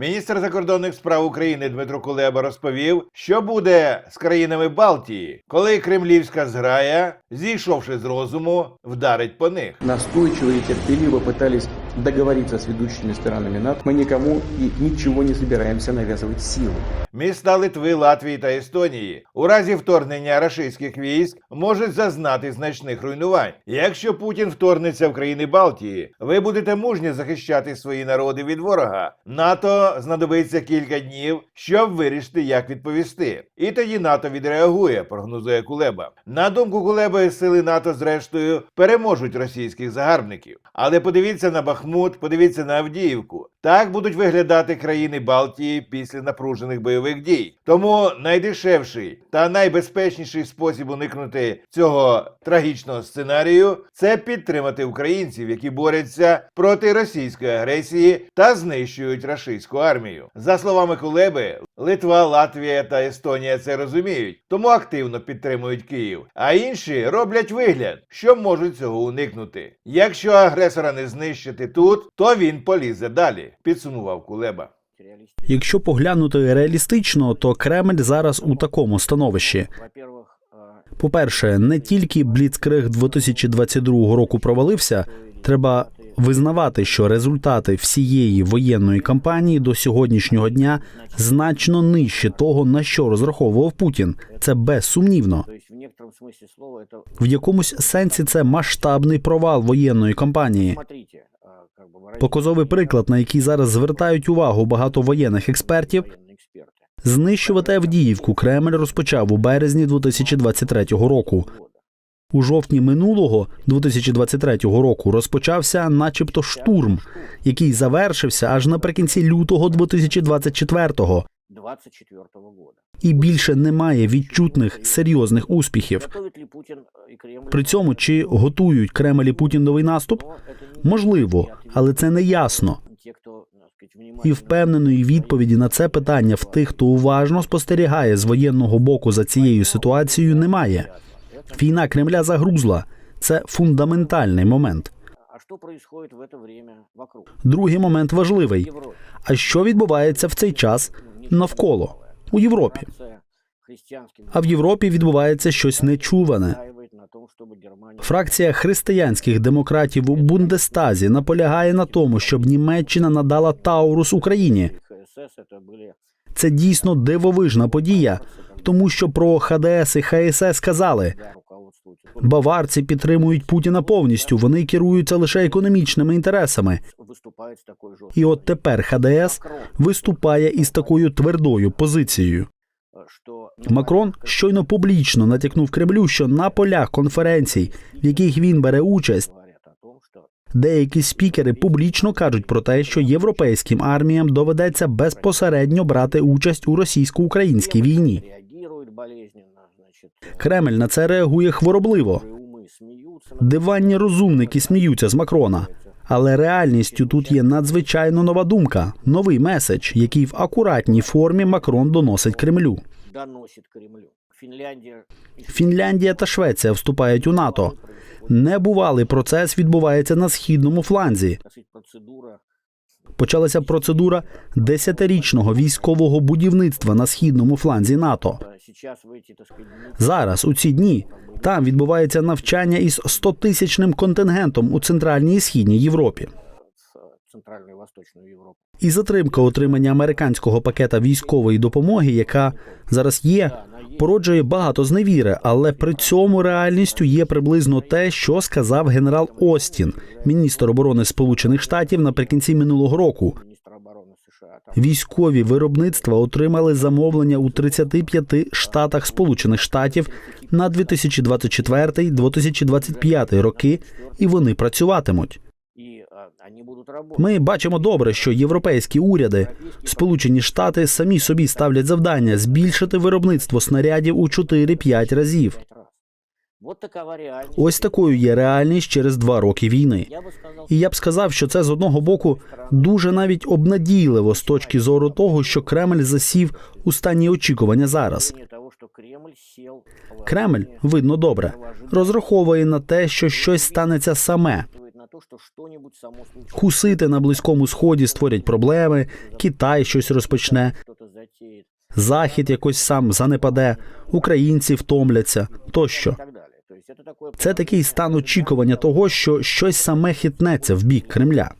Міністр закордонних справ України Дмитро Кулеба розповів, що буде з країнами Балтії, коли кремлівська зграя, зійшовши з розуму, вдарить по них. настойчиво і терпеливо пытались договориться с ведущими странами НАТО. Мы никому и ничего не собираемся навязывать силой. Міста Литви, Латвії та Естонії у разі вторгнення рашистських військ можуть зазнати значних руйнувань. Якщо Путін вторгнеться в країни Балтії, ви будете мужньо захищати свої народи від ворога. НАТО знадобиться кілька днів, щоб вирішити, як відповісти. І тоді НАТО відреагує, прогнозує Кулеба. На думку Кулеби, сили НАТО зрештою переможуть російських загарбників. Але подивіться на Бахмут, подивіться на Авдіївку. Так будуть виглядати країни Балтії після напружених бойових дій. Тому найдешевший та найбезпечніший спосіб уникнути цього трагічного сценарію це підтримати українців, які борються проти російської агресії та знищують рашистську армію. За словами Кулеби, Литва, Латвія та Естонія це розуміють, тому активно підтримують Київ. А інші роблять вигляд, що можуть цього уникнути. Якщо агресора не знищити тут, то він полізе далі Підсумував Кулеба. Якщо поглянути реалістично, то Кремль зараз у такому становищі. Во-первых, э, По-перше, не тільки Бліцкриг 2022 року провалився, треба визнавати, що результати всієї воєнної кампанії до сьогоднішнього дня значно нижче того, на що розраховував Путін. Це безсумнівно. то есть в некотором смысле слова это В якомусь сенсі це масштабний провал воєнної кампанії. Показовий приклад, на який зараз звертають увагу багато воєнних експертів. военные эксперты. Знищувати Авдіївку Кремль розпочав у березні 2023 року. Года. У жовтні минулого 2023 року розпочався, начебто, штурм, який завершився аж наприкінці лютого 2024-го. 24 года. І більше немає відчутних серйозних успіхів. Готовит ли Путин э, и Кремль? При цьому чи готують Кремль і Путін новий наступ? Но это не Можливо, ответ. але це не ясно. Те, кто, так сказать, І внимательно впевненої відповіді на це питання в тих, хто уважно спостерігає з воєнного боку за цією ситуацією, немає. Війна Кремля загрузла. Це фундаментальний момент. А что происходит в это время вокруг? Другий момент В важливий. Европе. А що відбувається в цей час навколо у Європі? Франция христианским А в Європі відбувається щось нечуване. настаивает на том, чтобы Германия Фракція християнських демократів у Бундестазі наполягає на тому, щоб Німеччина надала Таурус Україні. и ХСС это были Це дійсно дивовижна подія, тому що про ХДС і ХСС сказали. Баварці підтримують Путіна повністю. Вони керуються лише економічними інтересами. І от тепер ХДС виступає із такою твердою позицією. Макрон щойно публічно натякнув Кремлю, що на полях конференцій, в яких він бере участь, деякі спікери публічно кажуть про те, що європейським арміям доведеться безпосередньо брати участь у російсько-українській війні. Кремль на це реагує хворобливо. Диванні розумники сміються з Макрона. Але реальністю тут є надзвичайно нова думка, новий меседж, який в акуратній формі Макрон доносить Кремлю. Фінляндія та Швеція вступають у НАТО. Небувалий процес відбувається на східному фланзі. Почалася процедура десятирічного військового будівництва на східному фланзі НАТО. Зараз у ці дні там відбувається навчання із 100-тисячним контингентом у центральній і східній Європі. В Центральную и Восточную Европу. І затримка отримання американського пакета військової допомоги, яка зараз є, породжує багато зневіри, але при цьому реальністю є приблизно те, що сказав генерал Остін, міністр оборони Сполучених Штатів наприкінці минулого року. Військові виробництва отримали замовлення у 35 штатах Сполучених Штатів на 2024-2025 роки, і вони працюватимуть. Ми бачимо добре, що європейські уряди, Сполучені Штати самі собі ставлять завдання збільшити виробництво снарядів у 4-5 разів. Ось такою є реальність через два роки війни. І я б сказав, що це з одного боку дуже навіть обнадійливо з точки зору того, що Кремль засів у стані очікування зараз. Кремль видно добре, розраховує на те, що щось станеться саме. рассчитывает на то, что что-нибудь само случится. Хусити на близькому сході створять проблеми, Китай щось розпочне, Кто-то затеет. Захід якось сам занепаде, українці втомляться тощо. И так далее. То есть это такое Це такий стан очікування того, що щось саме хитнеться в бік Кремля.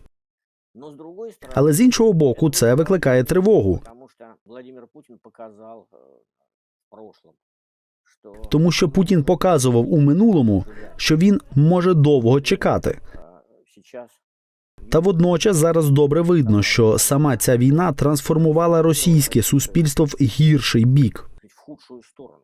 Но с другой стороны, Але з іншого боку, це викликає тривогу, потому что Владимир Путин показал э, в прошлом, что тому що Путін показував у минулому, що він може довго чекати. Та водночас зараз добре видно, що сама ця війна трансформувала російське суспільство в гірший бік. в худшую сторону.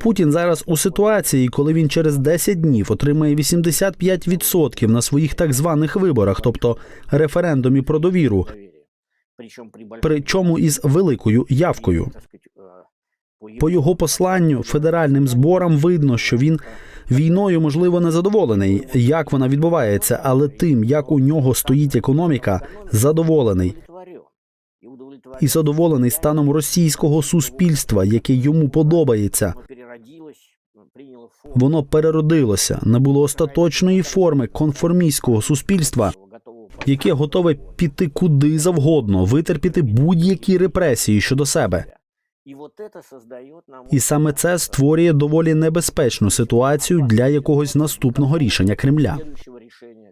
Путін зараз у ситуації, коли він через 10 днів отримає 85% на своїх так званих виборах, тобто референдумі про довіру, причому із великою явкою. э, По його посланню федеральним зборам видно, що він війною можливо не задоволений, як вона відбувається, але тим, як у нього стоїть економіка, задоволений. І задоволений станом російського суспільства, яке йому подобається. Воно переродилося, набуло остаточної форми конформістського суспільства, яке готове піти куди завгодно, витерпіти будь-які репресії щодо себе. І саме це створює доволі небезпечну ситуацію для якогось наступного рішення Кремля.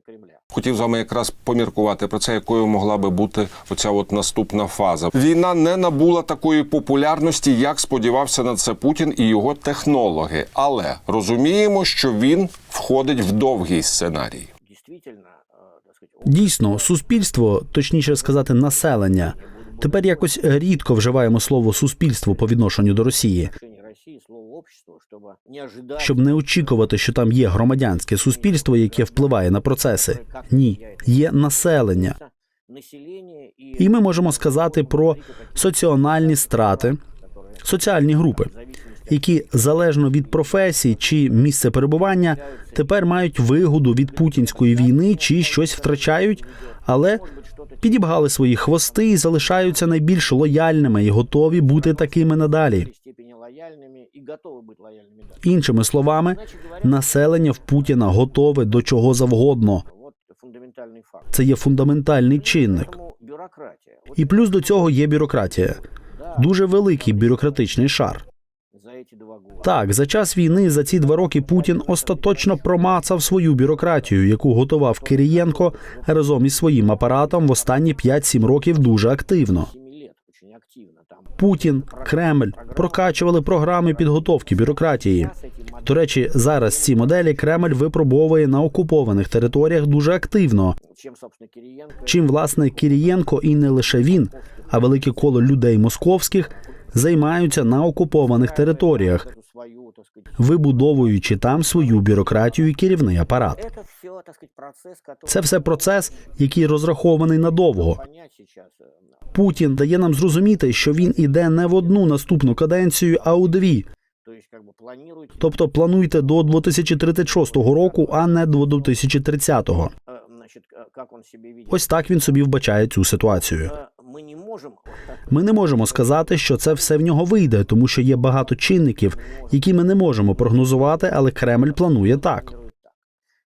Кремля. Хотів з вами якраз поміркувати про це, якою могла би бути оця от наступна фаза. Війна не набула такої популярності, як сподівався на це Путін і його технологи. Але розуміємо, що він входить в довгий сценарій. Дійсно, суспільство, точніше сказати, населення. Тепер якось рідко вживаємо слово суспільство по відношенню до Росії, щоб не очікувати, що там є громадянське суспільство, яке впливає на процеси. Ні, є населення. І ми можемо сказати про соціональні страти, соціальні групи, які залежно від професії чи місця перебування тепер мають вигоду від путінської війни чи щось втрачають, але підібгали свої хвости і залишаються найбільш лояльними і готові бути такими надалі. степени лояльными и готовы быть лояльными. дальше. Іншими словами, Иначе говоря, населення в Путіна готове до чого завгодно. вот фундаментальный факт. Це є фундаментальний чинник. Поэтому бюрократия. Вот І плюс до цього є бюрократія. да, Дуже великий бюрократичний шар. Так, за час війни за ці два роки Путін остаточно промацав свою бюрократію, яку готував Кирієнко разом із своїм апаратом в останні 5-7 років дуже активно. 7 лет очень активно там. Путін, Кремль прокачували програми підготовки бюрократії. До речі, зараз ці моделі Кремль випробовує на окупованих територіях дуже активно. Чим власне Кирієнко і не лише він, а велике коло людей московських займаються на окупованих територіях, эту свою, так сказать, вибудовуючи там свою бюрократію і керівний апарат. это все, так сказать, процесс, который... Це все процес, який розрахований надовго. Понять сейчас, э, Путін дає нам зрозуміти, що він іде не в одну наступну каденцію, а у дві. то есть, как бы, планирует... Тобто плануйте до 2036 року, а не до 2030-го. э, Значит, э, как он себе видит. Ось так він собі вбачає цю ситуацію. Ми не можемо сказати, що це все в нього вийде, тому що є багато чинників, які ми не можемо прогнозувати, але Кремль планує так. планирует так.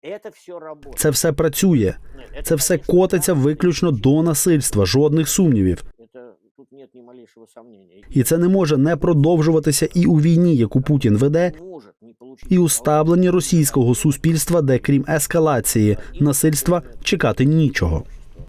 Это все работает. Це все працює. Это, Це все конечно, котиться да, виключно до насильства, жодних сумнівів. Это тут нет ни малейшего сомнения. І це не може не продовжуватися і у війні, яку Путін веде, может не получить і у ставленні російського суспільства, де крім ескалації насильства чекати нічого.